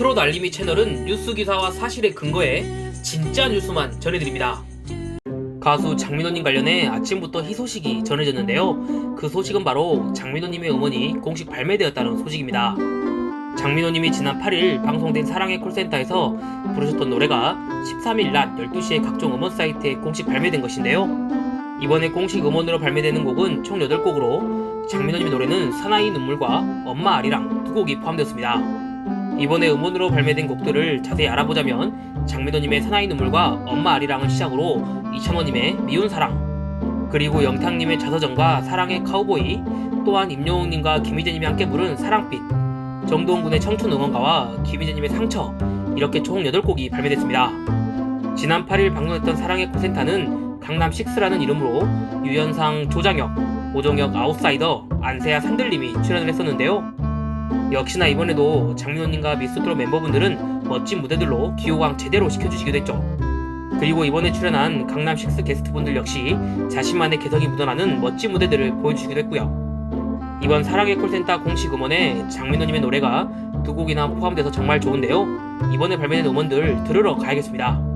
트롯 알림이 채널은 뉴스 기사와 사실에 근거해 진짜 뉴스만 전해드립니다. 가수 장민호님 관련해 아침부터 희소식이 전해졌는데요. 그 소식은 바로 장민호님의 음원이 공식 발매되었다는 소식입니다. 장민호님이 지난 8일 방송된 사랑의 콜센터에서 부르셨던 노래가 13일 낮 12시에 각종 음원 사이트에 공식 발매된 것인데요. 이번에 공식 음원으로 발매되는 곡은 총 8곡으로 장민호님의 노래는 사나이 눈물과 엄마 아리랑 두 곡이 포함되었습니다. 이번에 음원으로 발매된 곡들을 자세히 알아보자면 장민호님의 사나이 눈물과 엄마 아리랑을 시작으로 이창호님의 미운 사랑 그리고 영탁님의 자서전과 사랑의 카우보이 또한 임영웅님과 김희재님이 함께 부른 사랑빛 정동훈군의 청춘 응원가와 김희재님의 상처 이렇게 총 8곡이 발매됐습니다. 지난 8일 방송했던 사랑의 코센타는 강남6라는 이름으로 유연상 조장혁, 오정혁 아웃사이더, 안세아 산들님이 출연을 했었는데요. 역시나 이번에도 장민호님과 미스트롯 멤버분들은 멋진 무대들로 기호강 제대로 시켜주시기도 했죠. 그리고 이번에 출연한 강남6 게스트분들 역시 자신만의 개성이 묻어나는 멋진 무대들을 보여주시기도 했고요. 이번 사랑의 콜센터 공식 음원에 장민호님의 노래가 두 곡이나 포함돼서 정말 좋은데요. 이번에 발매된 음원들 들으러 가야겠습니다.